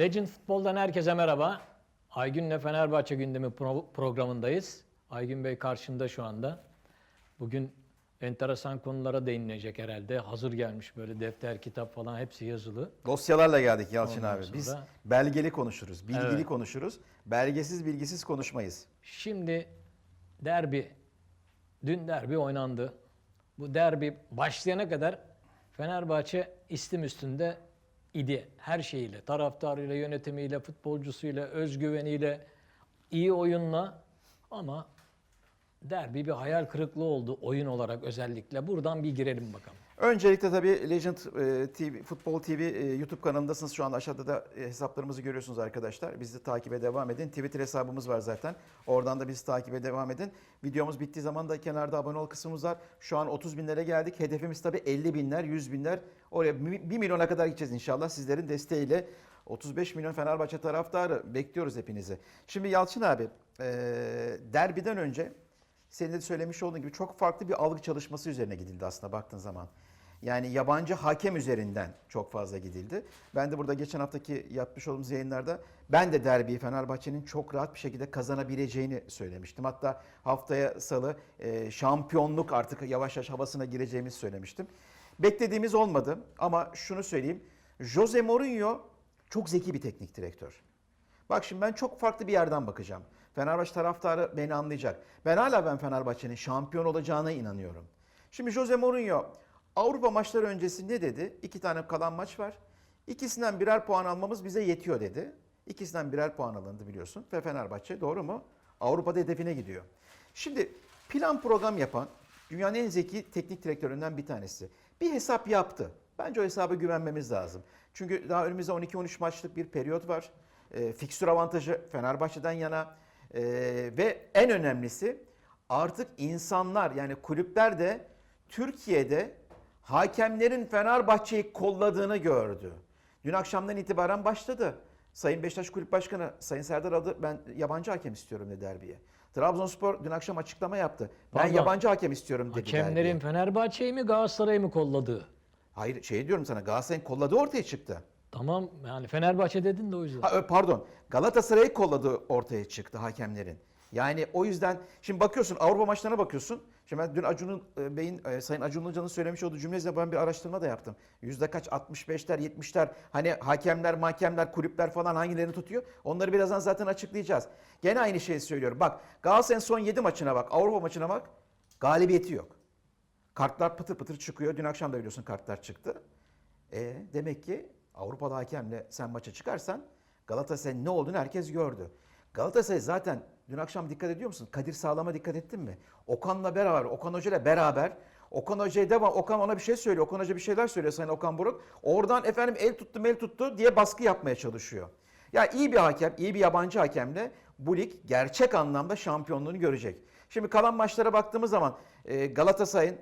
Legend Futbol'dan herkese merhaba. Aygün'le Fenerbahçe gündemi pro- programındayız. Aygün Bey karşımda şu anda. Bugün enteresan konulara değinilecek herhalde. Hazır gelmiş böyle defter, kitap falan hepsi yazılı. Dosyalarla geldik Yalçın Ondan abi. Biz sonra- belgeli konuşuruz, bilgili Evet. konuşuruz. Belgesiz bilgisiz konuşmayız. Şimdi derbi, dün derbi oynandı. Bu derbi başlayana kadar Fenerbahçe istim üstünde idi. Her şeyiyle, taraftarıyla, yönetimiyle, futbolcusuyla, özgüveniyle, iyi oyunla ama derbi bir hayal kırıklığı oldu oyun olarak özellikle. Buradan bir girelim bakalım. Öncelikle tabii Legend e, TV, Futbol TV e, YouTube kanalındasınız. Şu anda aşağıda da e, hesaplarımızı görüyorsunuz arkadaşlar. Bizi takibe devam edin. Twitter hesabımız var zaten. Oradan da bizi takibe devam edin. Videomuz bittiği zaman da kenarda abone ol kısmımız var. Şu an 30 binlere geldik. Hedefimiz tabii 50 binler, 100 binler. Oraya 1 milyona kadar gideceğiz inşallah sizlerin desteğiyle. 35 milyon Fenerbahçe taraftarı bekliyoruz hepinizi. Şimdi Yalçın abi e, derbiden önce senin de söylemiş olduğun gibi çok farklı bir algı çalışması üzerine gidildi aslında baktığın zaman. Yani yabancı hakem üzerinden çok fazla gidildi. Ben de burada geçen haftaki yapmış olduğumuz yayınlarda ben de derbiyi Fenerbahçe'nin çok rahat bir şekilde kazanabileceğini söylemiştim. Hatta haftaya salı e, şampiyonluk artık yavaş yavaş havasına gireceğimizi söylemiştim. Beklediğimiz olmadı ama şunu söyleyeyim. Jose Mourinho çok zeki bir teknik direktör. Bak şimdi ben çok farklı bir yerden bakacağım. Fenerbahçe taraftarı beni anlayacak. Ben hala ben Fenerbahçe'nin şampiyon olacağına inanıyorum. Şimdi Jose Mourinho Avrupa maçları öncesi ne dedi? İki tane kalan maç var. İkisinden birer puan almamız bize yetiyor dedi. İkisinden birer puan alındı biliyorsun. Ve Fenerbahçe doğru mu? Avrupa'da hedefine gidiyor. Şimdi plan program yapan dünyanın en zeki teknik direktöründen bir tanesi. Bir hesap yaptı. Bence o hesaba güvenmemiz lazım. Çünkü daha önümüzde 12-13 maçlık bir periyot var. E, fikstür avantajı Fenerbahçe'den yana. E, ve en önemlisi artık insanlar yani kulüpler de Türkiye'de hakemlerin Fenerbahçe'yi kolladığını gördü. Dün akşamdan itibaren başladı. Sayın Beşiktaş Kulüp Başkanı Sayın Serdar adı ben yabancı hakem istiyorum dedi derbiye. Trabzonspor dün akşam açıklama yaptı. Ben Pardon. yabancı hakem istiyorum dedi derbiye. Hakemlerin Fenerbahçe'yi mi Galatasaray'ı mı kolladığı? Hayır şey diyorum sana Galatasaray'ın kolladığı ortaya çıktı. Tamam yani Fenerbahçe dedin de o yüzden. Ha, ö, pardon Galatasaray'ı kolladığı ortaya çıktı hakemlerin. Yani o yüzden şimdi bakıyorsun Avrupa maçlarına bakıyorsun. Şimdi dün Acun'un e, Bey'in e, Sayın Acun Ilıcalı'nın söylemiş olduğu cümleyle ben bir araştırma da yaptım. Yüzde kaç 65'ler 70'ler hani hakemler mahkemler kulüpler falan hangilerini tutuyor. Onları birazdan zaten açıklayacağız. Gene aynı şeyi söylüyorum. Bak Galatasaray'ın son 7 maçına bak Avrupa maçına bak galibiyeti yok. Kartlar pıtır pıtır çıkıyor. Dün akşam da biliyorsun kartlar çıktı. E, demek ki Avrupa'da hakemle sen maça çıkarsan Galatasaray'ın ne olduğunu herkes gördü. Galatasaray zaten dün akşam dikkat ediyor musun? Kadir Sağlam'a dikkat ettin mi? Okan'la beraber, Okan Hoca ile beraber Okan Hoca'ya devam. Okan ona bir şey söylüyor. Okan Hoca bir şeyler söylüyor Sayın Okan Buruk. Oradan efendim el tuttu el tuttu diye baskı yapmaya çalışıyor. Ya iyi bir hakem, iyi bir yabancı hakemle bu lig gerçek anlamda şampiyonluğunu görecek. Şimdi kalan maçlara baktığımız zaman e, Galatasaray'ın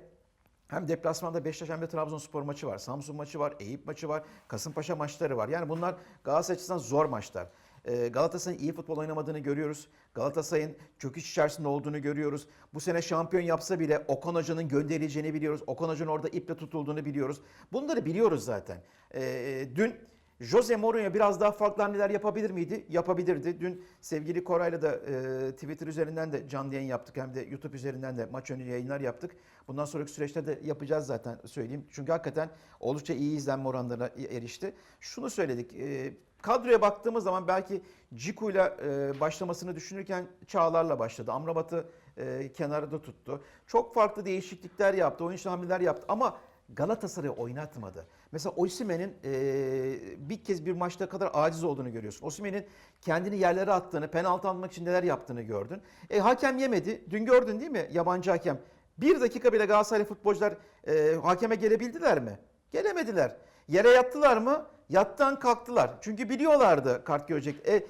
hem deplasmanda Beşiktaş hem de Trabzonspor maçı var. Samsun maçı var, Eyüp maçı var, Kasımpaşa maçları var. Yani bunlar Galatasaray açısından zor maçlar. Ee, Galatasaray'ın iyi futbol oynamadığını görüyoruz. Galatasaray'ın çöküş içerisinde olduğunu görüyoruz. Bu sene şampiyon yapsa bile Okan Hoca'nın gönderileceğini biliyoruz. Okan Hoca'nın orada iple tutulduğunu biliyoruz. Bunları biliyoruz zaten. Ee, dün Jose Mourinho biraz daha farklı hamleler yapabilir miydi? Yapabilirdi. Dün sevgili Koray'la da e, Twitter üzerinden de canlı yayın yaptık. Hem de YouTube üzerinden de maç önü yayınlar yaptık. Bundan sonraki süreçte de yapacağız zaten söyleyeyim. Çünkü hakikaten oldukça iyi izlenme oranlarına erişti. Şunu söyledik. E, kadroya baktığımız zaman belki Ciku'yla e, başlamasını düşünürken Çağlar'la başladı. Amrabat'ı e, kenarda tuttu. Çok farklı değişiklikler yaptı. Oyuncu hamleler yaptı ama Galatasaray'ı oynatmadı. Mesela Osimhen'in e, bir kez bir maçta kadar aciz olduğunu görüyorsun. Osimhen'in kendini yerlere attığını, penaltı almak için neler yaptığını gördün. E, hakem yemedi. Dün gördün değil mi yabancı hakem? Bir dakika bile Galatasaraylı futbolcular e, hakeme gelebildiler mi? Gelemediler. Yere yattılar mı? Yattan kalktılar. Çünkü biliyorlardı kart görecek. E,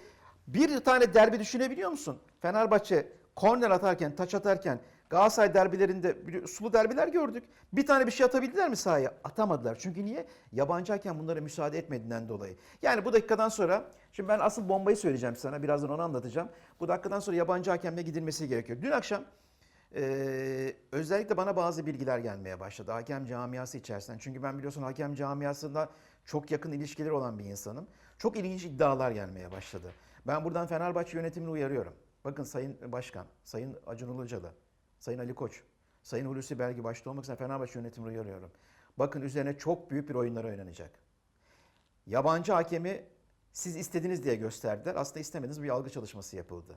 bir tane derbi düşünebiliyor musun? Fenerbahçe korner atarken, taç atarken Galatasaray derbilerinde sulu derbiler gördük. Bir tane bir şey atabildiler mi sahaya? Atamadılar. Çünkü niye? Yabancı hakem bunlara müsaade etmediğinden dolayı. Yani bu dakikadan sonra, şimdi ben asıl bombayı söyleyeceğim sana. Birazdan onu anlatacağım. Bu dakikadan sonra yabancı hakemle gidilmesi gerekiyor. Dün akşam ee, özellikle bana bazı bilgiler gelmeye başladı hakem camiası içerisinden. Çünkü ben biliyorsun hakem camiasında çok yakın ilişkileri olan bir insanım. Çok ilginç iddialar gelmeye başladı. Ben buradan Fenerbahçe yönetimini uyarıyorum. Bakın Sayın Başkan, Sayın Acun Ilıcalı, Sayın Ali Koç, Sayın Hulusi Belgi başta olmak üzere Fenerbahçe yönetimini uyarıyorum. Bakın üzerine çok büyük bir oyunlar oynanacak. Yabancı hakemi siz istediniz diye gösterdiler. Aslında istemediniz bir algı çalışması yapıldı.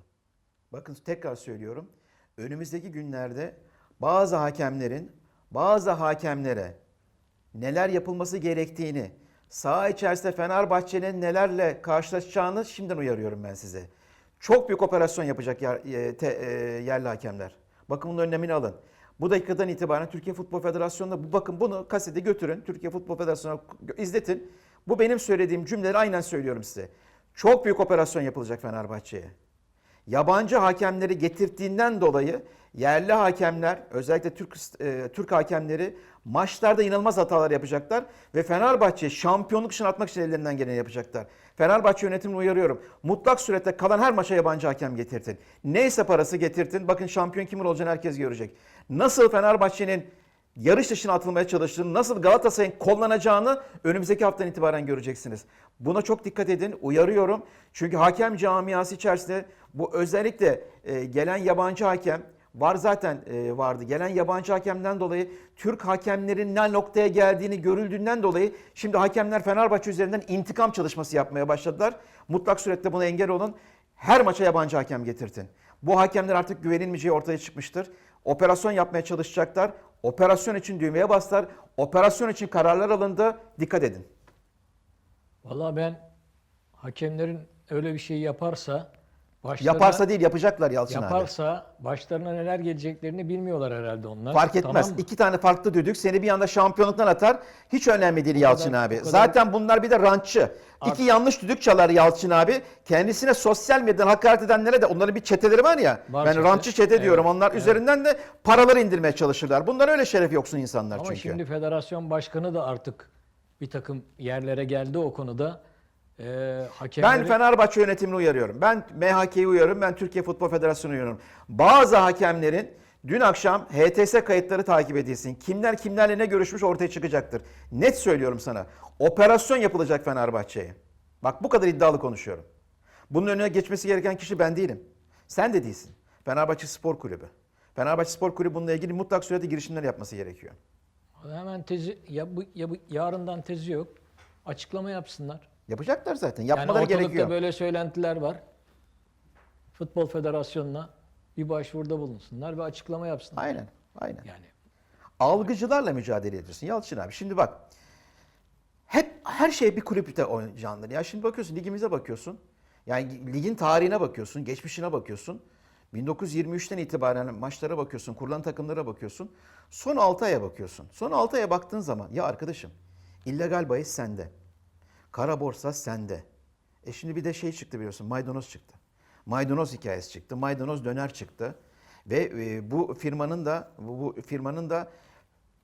Bakın tekrar söylüyorum. Önümüzdeki günlerde bazı hakemlerin bazı hakemlere neler yapılması gerektiğini, saha içerisinde Fenerbahçe'nin nelerle karşılaşacağını şimdiden uyarıyorum ben size. Çok büyük operasyon yapacak yer, e, te- e, yerli hakemler. Bakın bunun önlemini alın. Bu dakikadan itibaren Türkiye Futbol Federasyonu'na bu bakın bunu kasete götürün. Türkiye Futbol Federasyonu'na izletin. Bu benim söylediğim cümleleri aynen söylüyorum size. Çok büyük operasyon yapılacak Fenerbahçe'ye yabancı hakemleri getirdiğinden dolayı yerli hakemler özellikle Türk e, Türk hakemleri maçlarda inanılmaz hatalar yapacaklar ve Fenerbahçe şampiyonluk için atmak için ellerinden geleni yapacaklar. Fenerbahçe yönetimini uyarıyorum. Mutlak surette kalan her maça yabancı hakem getirtin. Neyse parası getirtin. Bakın şampiyon kimin olacağını herkes görecek. Nasıl Fenerbahçe'nin yarış dışına atılmaya çalıştığını, nasıl Galatasaray'ın kollanacağını önümüzdeki haftadan itibaren göreceksiniz. Buna çok dikkat edin, uyarıyorum. Çünkü hakem camiası içerisinde bu özellikle e, gelen yabancı hakem var zaten e, vardı. Gelen yabancı hakemden dolayı Türk hakemlerin ne noktaya geldiğini görüldüğünden dolayı şimdi hakemler Fenerbahçe üzerinden intikam çalışması yapmaya başladılar. Mutlak surette buna engel olun. Her maça yabancı hakem getirtin. Bu hakemler artık güvenilmeyeceği ortaya çıkmıştır. Operasyon yapmaya çalışacaklar. Operasyon için düğmeye bastılar. Operasyon için kararlar alındı. Dikkat edin. Vallahi ben hakemlerin öyle bir şey yaparsa başlarına, Yaparsa değil yapacaklar Yalçın abi. yaparsa başlarına neler geleceklerini bilmiyorlar herhalde onlar. Fark etmez. Tamam mı? İki tane farklı düdük seni bir anda şampiyonluktan atar. Hiç önemli değil Yalçın kadar- abi. kadar- Zaten bunlar bir de rantçı. İki yanlış düdük çalar Yalçın abi. Kendisine sosyal medyadan hakaret edenlere de onların bir çeteleri var ya. Var ben çete. rantçı çete Evet, diyorum. Onlar evet. üzerinden de paraları indirmeye çalışırlar. Bunlar öyle şeref yoksun insanlar Ama çünkü. şimdi federasyon başkanı da artık bir takım yerlere geldi o konuda. Ee, hakemleri... Ben Fenerbahçe yönetimini uyarıyorum. Ben MHK'yi uyarıyorum. Ben Türkiye Futbol Federasyonu'nu uyarıyorum. Bazı hakemlerin dün akşam HTS kayıtları takip edilsin. Kimler kimlerle ne görüşmüş ortaya çıkacaktır. Net söylüyorum sana. Operasyon yapılacak Fenerbahçe'ye. Bak bu kadar iddialı konuşuyorum. Bunun önüne geçmesi gereken kişi ben değilim. Sen de değilsin. Fenerbahçe Spor Kulübü. Fenerbahçe Spor Kulübü bununla ilgili mutlak surette girişimler yapması gerekiyor. Hemen tezi, ya bu, ya bu, yarından tezi yok. Açıklama yapsınlar. Yapacaklar zaten. Yani Yapmaları ortalıkta gerekiyor. böyle söylentiler var. Futbol Federasyonu'na bir başvuruda bulunsunlar ve açıklama yapsınlar. Aynen. Aynen. Yani algıcılarla mücadele ediyorsun Yalçın abi. Şimdi bak hep her şey bir kulüpte oynanır. Ya şimdi bakıyorsun ligimize bakıyorsun. Yani ligin tarihine bakıyorsun, geçmişine bakıyorsun. 1923'ten itibaren maçlara bakıyorsun, kurulan takımlara bakıyorsun. Son 6 aya bakıyorsun. Son 6 aya baktığın zaman ya arkadaşım illegal bahis sende. Kara borsa sende. E şimdi bir de şey çıktı biliyorsun maydanoz çıktı. Maydanoz hikayesi çıktı. Maydanoz döner çıktı. Ve e, bu firmanın da bu, bu firmanın da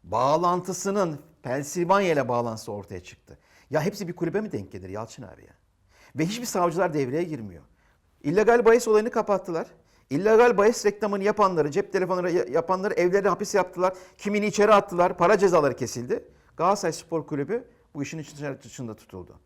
bağlantısının Pensilvanya ile bağlantısı ortaya çıktı. Ya hepsi bir kulübe mi denk gelir Yalçın abi ya? Ve hiçbir savcılar devreye girmiyor. İllegal bahis olayını kapattılar. İllegal bahis reklamını yapanları, cep telefonları ya- yapanları evlerine hapis yaptılar. Kimini içeri attılar. Para cezaları kesildi. Galatasaray Spor Kulübü bu işin dışında tutuldu.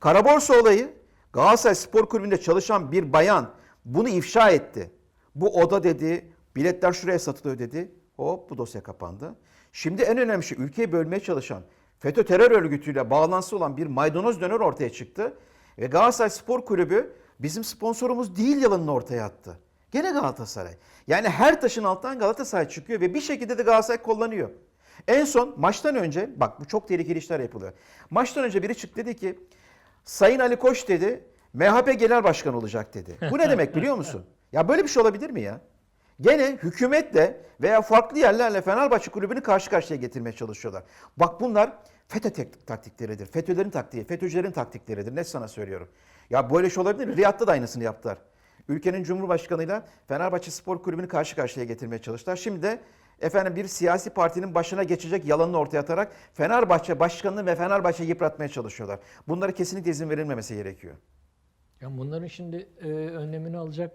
Karaborsa olayı Galatasaray Spor Kulübü'nde çalışan bir bayan bunu ifşa etti. Bu oda dedi, biletler şuraya satılıyor dedi. Hop bu dosya kapandı. Şimdi en önemli şey ülkeyi bölmeye çalışan FETÖ terör örgütüyle bağlantısı olan bir maydanoz döner ortaya çıktı. Ve Galatasaray Spor Kulübü bizim sponsorumuz değil yalanını ortaya attı. Gene Galatasaray. Yani her taşın altından Galatasaray çıkıyor ve bir şekilde de Galatasaray kullanıyor. En son maçtan önce bak bu çok tehlikeli işler yapılıyor. Maçtan önce biri çıktı dedi ki Sayın Ali Koç dedi MHP Genel Başkanı olacak dedi. Bu ne demek biliyor musun? Ya böyle bir şey olabilir mi ya? Gene hükümetle veya farklı yerlerle Fenerbahçe kulübünü karşı karşıya getirmeye çalışıyorlar. Bak bunlar FETÖ taktikleridir. FETÖ'lerin taktiği, FETÖ'cülerin taktikleridir. Ne sana söylüyorum. Ya böyle şey olabilir mi? Riyad'da da aynısını yaptılar. Ülkenin Cumhurbaşkanıyla Fenerbahçe Spor Kulübü'nü karşı karşıya getirmeye çalıştılar. Şimdi de efendim bir siyasi partinin başına geçecek yalanını ortaya atarak Fenerbahçe başkanını ve Fenerbahçe'yi yıpratmaya çalışıyorlar. Bunlara kesinlikle izin verilmemesi gerekiyor. ya bunların şimdi e, önlemini alacak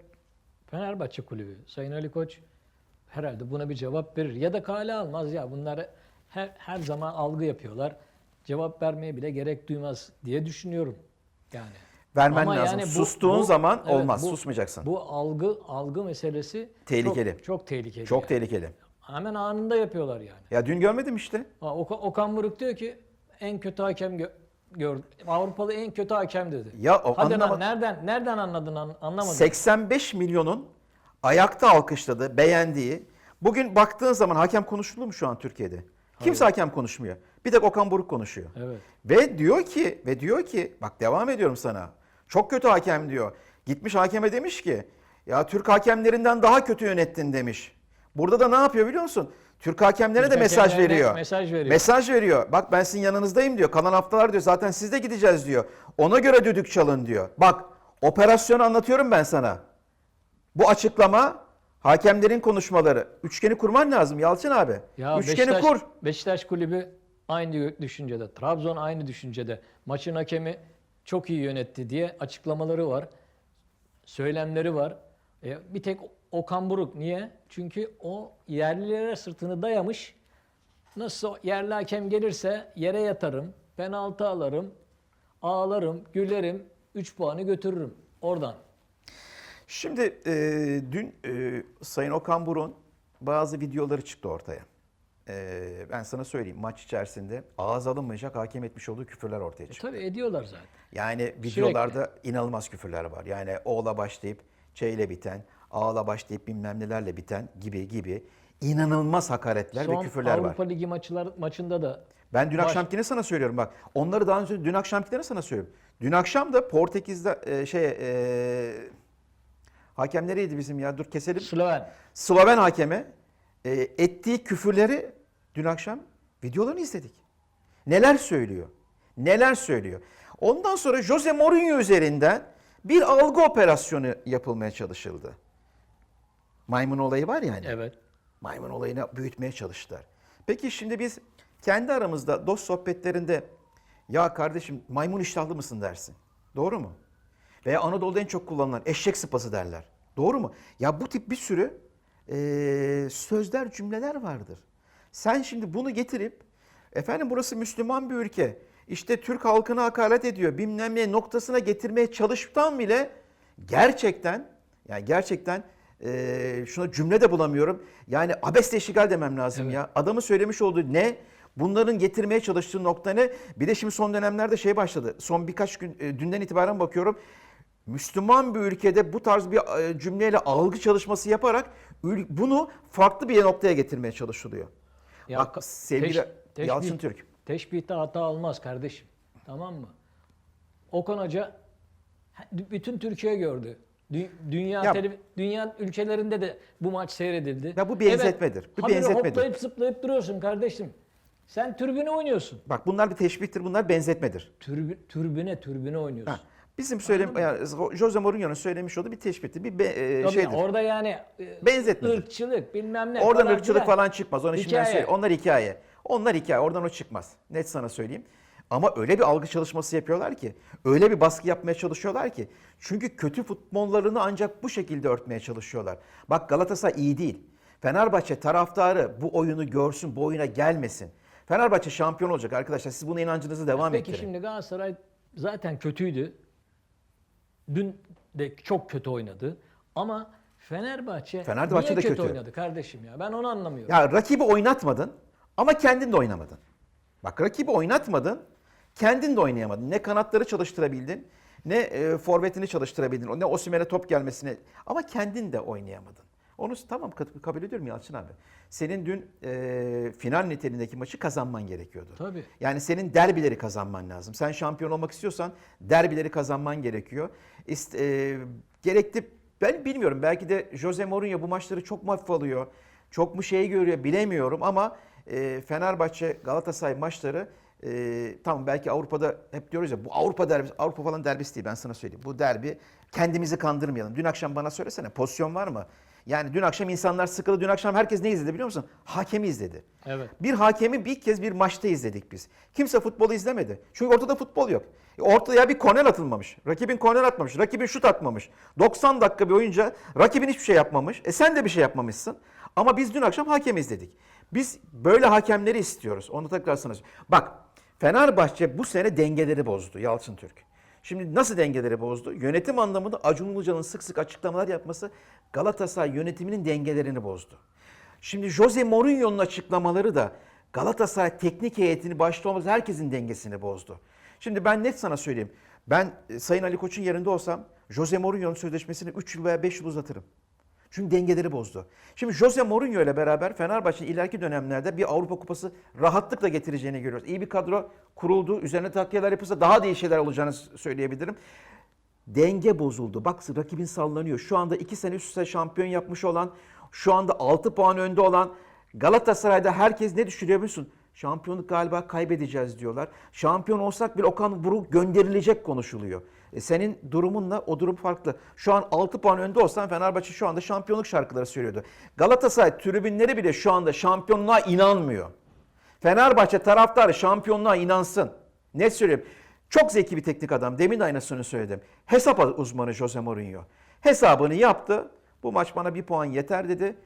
Fenerbahçe Kulübü. Sayın Ali Koç herhalde buna bir cevap verir. Ya da kale almaz ya bunlar her, her zaman algı yapıyorlar. Cevap vermeye bile gerek duymaz diye düşünüyorum. Yani. Vermen Ama lazım. yani bu- Sustuğun bu- zaman evet, olmaz. bu- Susmayacaksın. Bu algı algı meselesi Tehlikeli. Çok, çok tehlikeli. Çok yani. tehlikeli. Hemen anında yapıyorlar yani. Ya dün görmedim işte. Ha, Oka- Okan Buruk diyor ki en kötü hakem gö- gördüm. Avrupalı en kötü hakem dedi. Ya o Hadi anlama- lan nereden nereden anladın an- anlamadım. 85 milyonun ayakta alkışladığı, beğendiği. Bugün baktığın zaman hakem konuşulur mu şu an Türkiye'de? Kimse hakem konuşmuyor. Bir tek Okan Buruk konuşuyor. Evet. Ve diyor ki ve diyor ki bak devam ediyorum sana. Çok kötü hakem diyor. Gitmiş hakeme demiş ki ya Türk hakemlerinden daha kötü yönettin demiş. Burada da ne yapıyor biliyor musun? Türk hakemlere Türk de mesaj hakemlerine veriyor. mesaj veriyor. Mesaj veriyor. Bak ben sizin yanınızdayım diyor. Kalan haftalar diyor. Zaten siz de gideceğiz diyor. Ona göre düdük çalın diyor. Bak operasyonu anlatıyorum ben sana. Bu açıklama hakemlerin konuşmaları. Üçgeni kurman lazım Yalçın abi. Ya Üçgeni Beşiktaş, kur. Beşiktaş kulübü aynı düşüncede. Trabzon aynı düşüncede. Maçın hakemi çok iyi yönetti diye açıklamaları var. Söylemleri var. E, bir tek Okan Buruk. Niye? Çünkü o yerlilere sırtını dayamış. Nasıl yerli hakem gelirse yere yatarım, penaltı alırım, ağlarım, gülerim, 3 puanı götürürüm. Oradan. Şimdi e, dün e, Sayın Okan Buruk'un bazı videoları çıktı ortaya. E, ben sana söyleyeyim maç içerisinde ağız alınmayacak hakem etmiş olduğu küfürler ortaya E, çıktı. tabii ediyorlar zaten. Yani videolarda inanılmaz küfürler var. Yani o'la başlayıp ç ile biten, a'la başlayıp bilmem nelerle biten gibi gibi inanılmaz hakaretler ve Son küfürler var. Avrupa Ligi maçlar, maçında da Ben dün Baş- akşamkine sana söylüyorum bak. Onları daha önce dün akşamkine sana söylüyorum. Dün akşam da Portekiz'de e, şey e, hakem nereydi bizim ya? Dur keselim. Sloven. Sloven hakeme e, ettiği küfürleri dün akşam videolarını izledik. Neler söylüyor? Neler söylüyor? Ondan sonra Jose Mourinho üzerinden bir algı operasyonu yapılmaya çalışıldı. Maymun olayı var ya hani. Evet. Maymun olayını büyütmeye çalıştılar. Peki şimdi biz kendi aramızda dost sohbetlerinde ya kardeşim maymun iştahlı mısın dersin. Doğru mu? Veya Anadolu'da en çok kullanılan eşek sıpası derler. Doğru mu? Ya bu tip bir sürü eee, sözler, cümleler vardır. Sen şimdi bunu getirip efendim burası Müslüman bir ülke. İşte Türk halkına hakaret ediyor. Bilmem ne noktasına getirmeye çalıştan bile gerçekten yani gerçekten eee şuna cümle de bulamıyorum. Yani abesle iştigal demem lazım ya. Adamı söylemiş olduğu ne? Bunların getirmeye çalıştığı nokta ne? Bir de şimdi son dönemlerde şey başladı. Son birkaç gün e, dünden itibaren bakıyorum. Müslüman bir ülkede bu tarz bir e, cümleyle algı çalışması yaparak bunu farklı bir noktaya getirmeye çalışılıyor. Ya Bak sevgili teş- teşbih- Yalçın Türk. Teşbihte hata olmaz kardeşim. Tamam mı? Okan Hoca bütün Türkiye gördü. Dü- Dünya Ya- televi- dünya ülkelerinde de bu maç seyredildi. Ya bu benzetmedir. Bu habire benzetmedir. hoplayıp zıplayıp duruyorsun kardeşim. Sen türbüne oynuyorsun. Bak bunlar bir teşbihtir, bunlar benzetmedir. Türbü, türbüne türbüne oynuyorsun. Ha, Bizim söylem yani Jose Mourinho'nun söylemiş olduğu bir teşbihtir, bir be- e, Tabii şeydir. orada yani e, Benzetmedir. ırkçılık bilmem ne Oradan ırkçılık filan. falan çıkmaz. Onu şimdi ben Hikaye. söyleyeyim. Onlar hikaye. Onlar hikaye. Oradan o çıkmaz. Net sana söyleyeyim. Ama öyle bir algı çalışması yapıyorlar ki, öyle bir baskı yapmaya çalışıyorlar ki. Çünkü kötü futbollarını ancak bu şekilde örtmeye çalışıyorlar. Bak Galatasaray iyi değil. Fenerbahçe taraftarı bu oyunu görsün, bu oyuna gelmesin. Fenerbahçe şampiyon olacak arkadaşlar. Siz buna inancınızı devam Peki ettirin. şimdi Galatasaray zaten kötüydü. Dün de çok kötü oynadı. Ama Fenerbahçe, Fenerbahçe niye de kötü, kötü. oynadı kardeşim ya? Ben onu anlamıyorum. Ya rakibi oynatmadın ama kendin de oynamadın. Bak rakibi oynatmadın, kendin de oynayamadın. Ne kanatları çalıştırabildin, ne e, forvetini çalıştırabildin, ne Osimhen'e top gelmesine ama kendin de oynayamadın. Onu tamam kabul ediyorum Yalçın abi. Senin dün e, final niteliğindeki maçı kazanman gerekiyordu. Tabii. Yani senin derbileri kazanman lazım. Sen şampiyon olmak istiyorsan derbileri kazanman gerekiyor. İst, e, gerekli ben bilmiyorum belki de Jose Mourinho bu maçları çok mu hafif alıyor? Çok mu şey görüyor bilemiyorum ama e, Fenerbahçe Galatasaray maçları e, tamam belki Avrupa'da hep diyoruz ya bu Avrupa derbisi Avrupa falan derbisi değil ben sana söyleyeyim. Bu derbi kendimizi kandırmayalım. Dün akşam bana söylesene pozisyon var mı? Yani dün akşam insanlar sıkıldı. Dün akşam herkes ne izledi biliyor musun? Hakemi izledi. Evet. Bir hakemi bir kez bir maçta izledik biz. Kimse futbolu izlemedi. Çünkü ortada futbol yok. E, Ortaya bir korner atılmamış. Rakibin korner atmamış. Rakibin şut atmamış. 90 dakika boyunca rakibin hiçbir şey yapmamış. E sen de bir şey yapmamışsın. Ama biz dün akşam hakem izledik. Biz böyle hakemleri istiyoruz. Onu tekrar sana. Bak Fenerbahçe bu sene dengeleri bozdu Yalçın Türk. Şimdi nasıl dengeleri bozdu? Yönetim anlamında Acun Ilıcalı'nın sık sık açıklamalar yapması Galatasaray yönetiminin dengelerini bozdu. Şimdi Jose Mourinho'nun açıklamaları da Galatasaray teknik heyetini başta olmaz herkesin dengesini bozdu. Şimdi ben net sana söyleyeyim. Ben e, Sayın Ali Koç'un yerinde olsam Jose Mourinho'nun sözleşmesini 3 yıl veya 5 yıl uzatırım. Çünkü dengeleri bozdu. Şimdi Jose Mourinho ile beraber Fenerbahçe'nin ileriki dönemlerde bir Avrupa Kupası rahatlıkla getireceğini görüyoruz. İyi bir kadro kuruldu. Üzerine takviyeler yapılsa daha da iyi şeyler olacağını söyleyebilirim. Denge bozuldu. Bak rakibin sallanıyor. Şu anda 2 sene üst üste şampiyon yapmış olan, şu anda 6 puan önde olan Galatasaray'da herkes ne düşünüyor musun? Şampiyonluk galiba kaybedeceğiz diyorlar. Şampiyon olsak bile Okan Buruk gönderilecek konuşuluyor. E senin durumunla o durum farklı. Şu an 6 puan önde olsan Fenerbahçe şu anda şampiyonluk şarkıları söylüyordu. Galatasaray tribünleri bile şu anda şampiyonluğa inanmıyor. Fenerbahçe taraftarı şampiyonluğa inansın. Net söylüyorum. Çok zeki bir teknik adam. Demin de aynısını söyledim. Hesap uzmanı Jose Mourinho. Hesabını yaptı. Bu maç bana bir puan yeter dedi.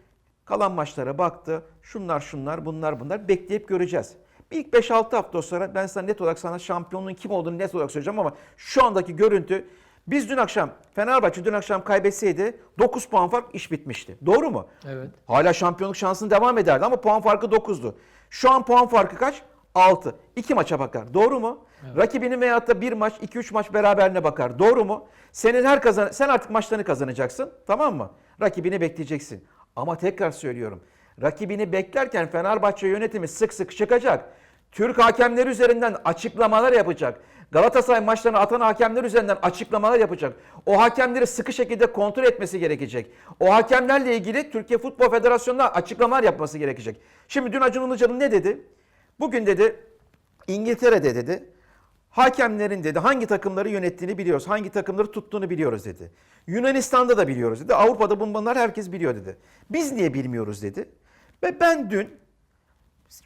Kalan maçlara baktı. Şunlar şunlar bunlar bunlar bekleyip göreceğiz. Bir ilk 5-6 hafta sonra ben sana net olarak sana şampiyonluğun kim olduğunu net olarak söyleyeceğim ama şu andaki görüntü biz dün akşam Fenerbahçe dün akşam kaybetseydi 9 puan fark iş bitmişti. Doğru mu? Evet. Hala şampiyonluk şansını devam ederdi ama puan farkı 9'du. Şu an puan farkı kaç? 6. 2 maça bakar. Doğru mu? Rakibinin veyahut da bir maç, 2-3 maç beraberine bakar. Doğru mu? Senin her kazan sen artık maçlarını kazanacaksın. Tamam mı? Rakibini bekleyeceksin. Ama tekrar söylüyorum. Rakibini beklerken Fenerbahçe yönetimi sık sık çıkacak. Türk hakemleri üzerinden açıklamalar yapacak. Galatasaray maçlarını atan hakemler üzerinden açıklamalar yapacak. O hakemleri sıkı şekilde kontrol etmesi gerekecek. O hakemlerle ilgili Türkiye Futbol Federasyonu'na açıklamalar yapması gerekecek. Şimdi dün Acun Ilıcalı ne dedi? Bugün dedi İngiltere'de dedi hakemlerin dedi hangi takımları yönettiğini biliyoruz. Hangi takımları tuttuğunu biliyoruz dedi. Yunanistan'da da biliyoruz dedi. Avrupa'da bunlar herkes biliyor dedi. Biz niye bilmiyoruz dedi. Ve ben dün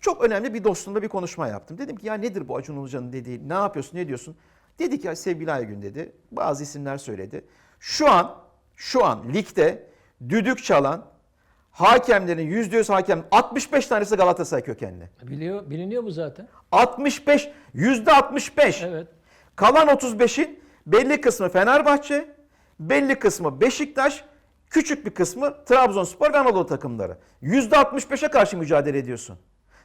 çok önemli bir dostumla bir konuşma yaptım. Dedim ki ya nedir bu Acun Ilıcalı'nın dediği? Ne yapıyorsun? Ne diyorsun? Dedi ki sevgili Aygün dedi. Bazı isimler söyledi. Şu an şu an ligde düdük çalan hakemlerin %100 hakem 65 tanesi Galatasaray kökenli. Biliyor, biliniyor bu zaten. 65 yüzde 65. Evet. Kalan 35'in belli kısmı Fenerbahçe, belli kısmı Beşiktaş, küçük bir kısmı Trabzonspor ve Anadolu takımları. Yüzde 65'e karşı mücadele ediyorsun.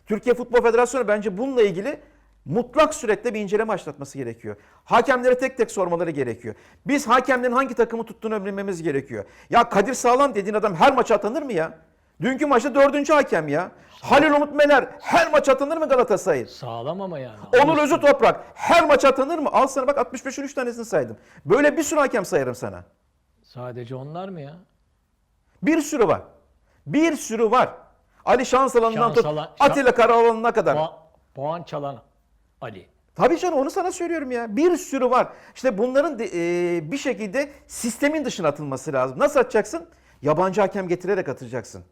Türkiye Futbol Federasyonu bence bununla ilgili mutlak suretle bir inceleme başlatması gerekiyor. Hakemlere tek tek sormaları gerekiyor. Biz hakemlerin hangi takımı tuttuğunu bilmemiz gerekiyor. Ya Kadir Sağlam dediğin adam her maça atanır mı ya? Dünkü maçta dördüncü hakem ya. Halil Umut Meler her maç atanır mı Galatasaray'ın? Sağlam ama yani. Onur Özü Toprak her maç atanır mı? Al sana bak 65'in 3 tanesini saydım. Böyle bir sürü hakem sayarım sana. Sadece onlar mı ya? Bir sürü var. Bir sürü var. Ali Şansalan'dan tut Şansalan- Atilla Karaoğlan'ına kadar. Puan, puan çalan Ali. Tabii canım onu sana söylüyorum ya. Bir sürü var. İşte bunların de, e, bir şekilde sistemin dışına atılması lazım. Nasıl atacaksın? Yabancı hakem getirerek atacaksın.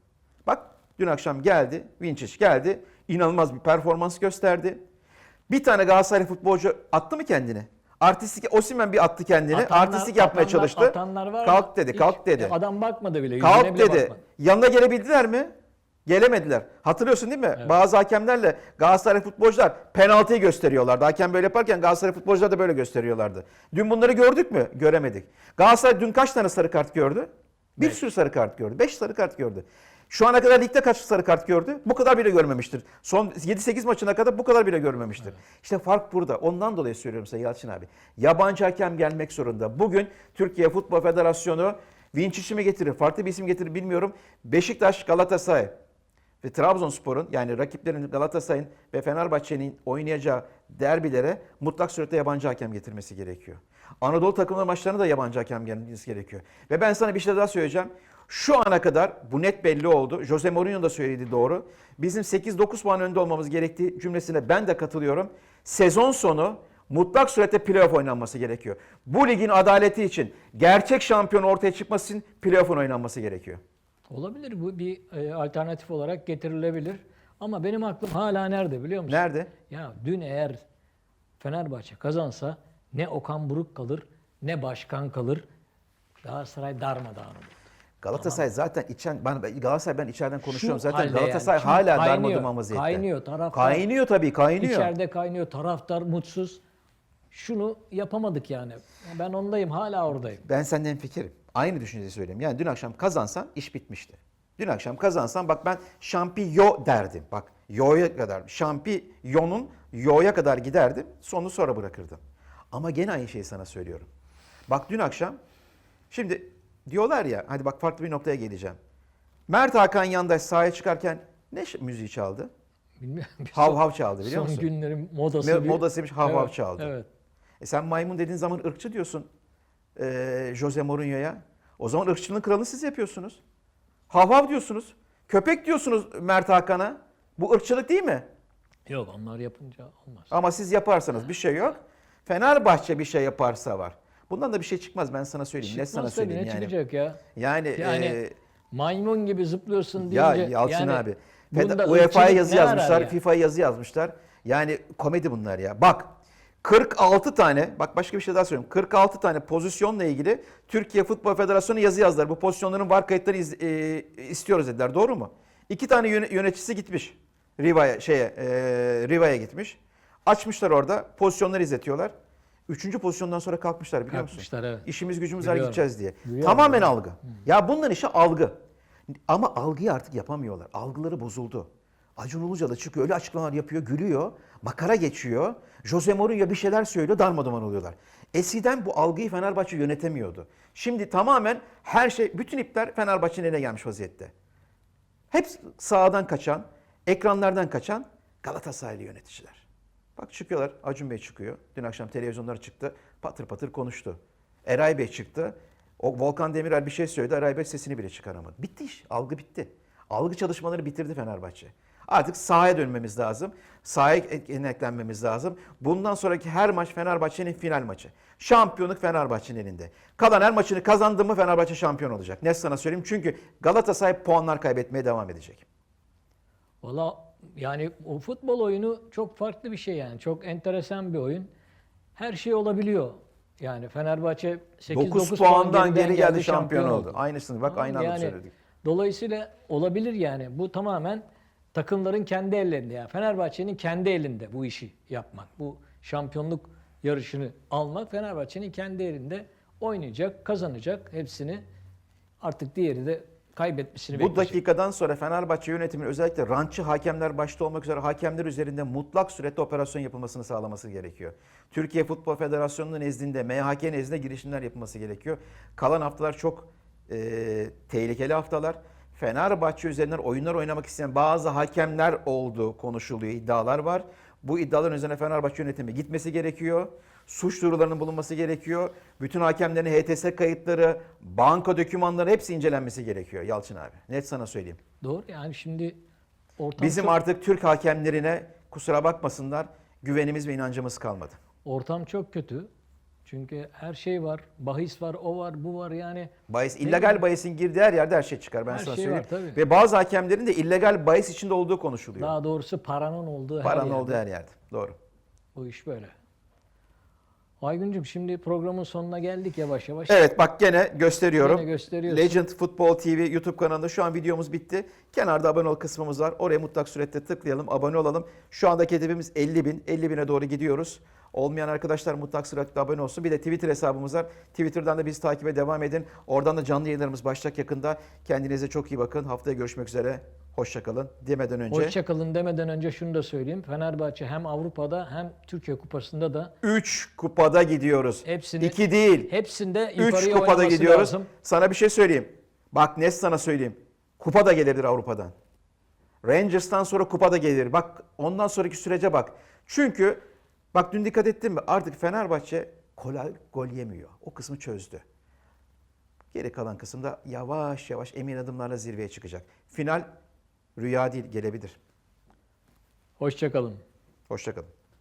Bak dün akşam geldi. Vinçic geldi. İnanılmaz bir performans gösterdi. Bir tane Galatasaray futbolcu attı mı kendini? Artistik Osimhen bir attı kendini. Atanlar- Artistik yapmaya atanlar- çalıştı. Atanlar var kalk dedi, Hiç. kalk dedi. Adam bakmadı bile. yüzüne Kalk bile dedi. bakmadı. Yanına gelebildiler mi? Gelemediler. Hatırlıyorsun değil mi? Bazı hakemlerle Galatasaray futbolcular penaltıyı gösteriyorlardı. Hakem böyle yaparken Galatasaray futbolcular da böyle gösteriyorlardı. Dün bunları gördük mü? Göremedik. Galatasaray dün kaç tane sarı kart gördü? Bir sürü sarı kart gördü. Beş sarı kart gördü. Şu ana kadar ligde kaç sarı kart gördü? Bu kadar bile görmemiştir. Son 7-8 maçına kadar bu kadar bile görmemiştir. İşte fark burada. Ondan dolayı söylüyorum size Yalçın abi. Yabancı hakem gelmek zorunda. Bugün Türkiye Futbol Federasyonu Vinçic'i mi getirir, farklı bir isim getirir bilmiyorum. Beşiktaş, Galatasaray ve Trabzonspor'un yani rakiplerin Galatasaray'ın ve Fenerbahçe'nin oynayacağı derbilere mutlak surette yabancı hakem getirmesi gerekiyor. Anadolu takımları maçlarına da yabancı hakem gelmesi gerekiyor. Ve ben sana bir şey daha söyleyeceğim. Şu ana kadar bu net belli oldu. Jose Mourinho da söyledi doğru. Bizim 8-9 puan önde olmamız gerektiği cümlesine ben de katılıyorum. Sezon sonu mutlak surette playoff oynanması gerekiyor. Bu ligin adaleti için gerçek şampiyon ortaya çıkması için playoff'un oynanması gerekiyor. Olabilir bu bir e, alternatif olarak getirilebilir. Ama benim aklım hala nerede biliyor musun? Nerede? Ya dün eğer Fenerbahçe kazansa ne Okan Buruk kalır ne başkan kalır. Galatasaray darmadağın olur. Galatasaray zaten içen ben Galatasaray ben içeriden konuşuyorum Şu zaten Galatasaray yani. Hala kaynıyor, darma duman vaziyette. kaynıyor, taraftar- Kaynıyor tabii kaynıyor. İçeride kaynıyor, taraftar mutsuz. şunu yapamadık yani. Ben ondayım hala oradayım. Ben senden fikirim. Aynı düşünceyi söyleyeyim. Yani dün akşam kazansan iş bitmişti. Dün akşam kazansan bak ben şampiyo derdim. Bak yo'ya kadar şampiyonun yo'ya kadar giderdim. Sonu sonra bırakırdım. Ama gene aynı şeyi sana söylüyorum. Bak dün akşam şimdi diyorlar ya hadi bak farklı bir noktaya geleceğim. Mert Hakan Yandaş sahaya çıkarken ne müziği çaldı? Bilmiyorum. Hav hav çaldı biliyor Son musun? günlerin modası. Modasıymış, hav hav Evet, çaldı. Evet. E sen maymun dediğin zaman ırkçı diyorsun e, Jose Mourinho'ya. O zaman ırkçılığın kralını siz yapıyorsunuz. Hav hav diyorsunuz. Köpek diyorsunuz Mert Hakan'a. Bu ırkçılık değil mi? Yok onlar yapınca olmaz. Ama siz yaparsanız bir şey yok. Fenerbahçe bir şey yaparsa var. Bundan da bir şey çıkmaz ben sana söyleyeyim. Ne Çıkmaz sana tabii, söyleyeyim ne yani. çıkacak ya? Yani, Yani e, Maymun gibi zıplıyorsun ya deyince. Yalçın yani abi. UEFA'ya yazı ne yazmışlar, ya? FIFA'ya yazı yazmışlar. Yani komedi bunlar ya. Bak 46 tane, bak başka bir şey daha söyleyeyim. 46 tane pozisyonla ilgili Türkiye Futbol Federasyonu yazı yazdılar. Bu pozisyonların var kayıtları iz- e, istiyoruz dediler. Doğru mu? İki tane yöne- yöneticisi gitmiş. Riva'ya şeye e, Riva'ya gitmiş. Açmışlar orada pozisyonları izletiyorlar. Üçüncü pozisyondan sonra kalkmışlar biliyor musun? Kalkmışlar, evet. İşimiz gücümüz var gideceğiz diye. Biliyorum, Tamamen algı. Ya bunların işi algı. Ama algıyı artık yapamıyorlar. Algıları bozuldu. Acun Ilıcalı çıkıyor öyle açıklamalar yapıyor, gülüyor, makara geçiyor. Jose Mourinho bir şeyler söylüyor, darmaduman oluyorlar. Eskiden bu algıyı Fenerbahçe yönetemiyordu. Şimdi tamamen her şey, bütün ipler Fenerbahçe'nin eline gelmiş vaziyette. Hep sağdan kaçan, ekranlardan kaçan Galatasaraylı yöneticiler. Bak çıkıyorlar, Acun Bey çıkıyor. Dün akşam televizyonlara çıktı, patır patır konuştu. Eray Bey çıktı. O Volkan Demirel bir şey söyledi, Eray Bey sesini bile çıkaramadı. Bitti iş, algı bitti. Algı çalışmaları bitirdi Fenerbahçe. Artık sahaya dönmemiz lazım. Sahaya eneklenmemiz lazım. Bundan sonraki her maç Fenerbahçe'nin final maçı. Şampiyonluk Fenerbahçe'nin elinde. Kalan her maçını kazandı mı Fenerbahçe şampiyon olacak. Ne sana söyleyeyim çünkü Galatasaray puanlar kaybetmeye devam edecek. Valla yani o futbol oyunu çok farklı bir şey yani. Çok enteresan bir oyun. Her şey olabiliyor. Yani Fenerbahçe 8 9 9 puandan geriden geri geldi şampiyon oldu. Aynısını bak Tamam, aynı anda yani söyledik. Dolayısıyla olabilir yani. Bu tamamen takımların kendi ellerinde. Yani Fenerbahçe'nin kendi elinde bu işi yapmak. Bu şampiyonluk yarışını almak Fenerbahçe'nin kendi elinde oynayacak, kazanacak hepsini. Artık diğeri de kaybetmesini Bu bekleyecek. dakikadan sonra Fenerbahçe yönetiminin özellikle rantçı hakemler başta olmak üzere hakemler üzerinde mutlak surette operasyon yapılmasını sağlaması gerekiyor. Türkiye Futbol Federasyonu'nun nezdinde, MHK nezdinde girişimler yapılması gerekiyor. Kalan haftalar çok e, tehlikeli haftalar. Fenerbahçe üzerinden oyunlar oynamak isteyen bazı hakemler olduğu konuşuluyor, iddialar var. Bu iddiaların üzerine Fenerbahçe yönetimi gitmesi gerekiyor. Suç duyurularının bulunması gerekiyor. Bütün hakemlerin HTS kayıtları, banka dokümanları hepsi incelenmesi gerekiyor Yalçın abi. Net sana söyleyeyim. Doğru yani şimdi ortam Bizim çok, artık Türk hakemlerine kusura bakmasınlar güvenimiz ve inancımız kalmadı. ortam çok kötü. Çünkü her şey var. Bahis var, o var, bu var yani. Bahis, illegal bahisin girdiği her yerde her şey çıkar ben Her sana şey söyleyeyim. var, tabii. Ve bazı hakemlerin de illegal bahis içinde olduğu konuşuluyor. Daha doğrusu paranın olduğu her Paranın yerde. olduğu her yerde. Doğru. Bu iş böyle. Aygüncüm şimdi programın sonuna geldik yavaş yavaş. Evet bak gene gösteriyorum. Gene gösteriyorsun. Legend Football TV YouTube kanalında şu an videomuz bitti. Kenarda abone ol kısmımız var. Oraya mutlak surette tıklayalım, abone olalım. Şu andaki hedefimiz 50 bin. 50 bine doğru gidiyoruz. Olmayan arkadaşlar mutlak surette abone olsun. Bir de Twitter hesabımız var. Twitter'dan da bizi takibe devam edin. Oradan da canlı yayınlarımız başlayacak yakında. Kendinize çok iyi bakın. Haftaya görüşmek üzere. Hoşçakalın demeden önce. Hoşçakalın demeden önce şunu da söyleyeyim. Fenerbahçe hem Avrupa'da hem Türkiye Kupası'nda da 3 kupada gidiyoruz. Hepsini- 2 değil. hepsinde 3 yukarıya kupada gidiyoruz. lazım. Sana bir şey söyleyeyim. Bak ne sana söyleyeyim. Kupa da gelebilir Avrupa'dan. Rangers'tan sonra kupa da gelir. Bak ondan sonraki sürece bak. Çünkü bak dün dikkat ettin mi? Artık Fenerbahçe kolay gol yemiyor. O kısmı çözdü. Geri kalan kısımda yavaş yavaş emin adımlarla zirveye çıkacak. Final rüya değil gelebilir. Hoşçakalın. Hoşçakalın.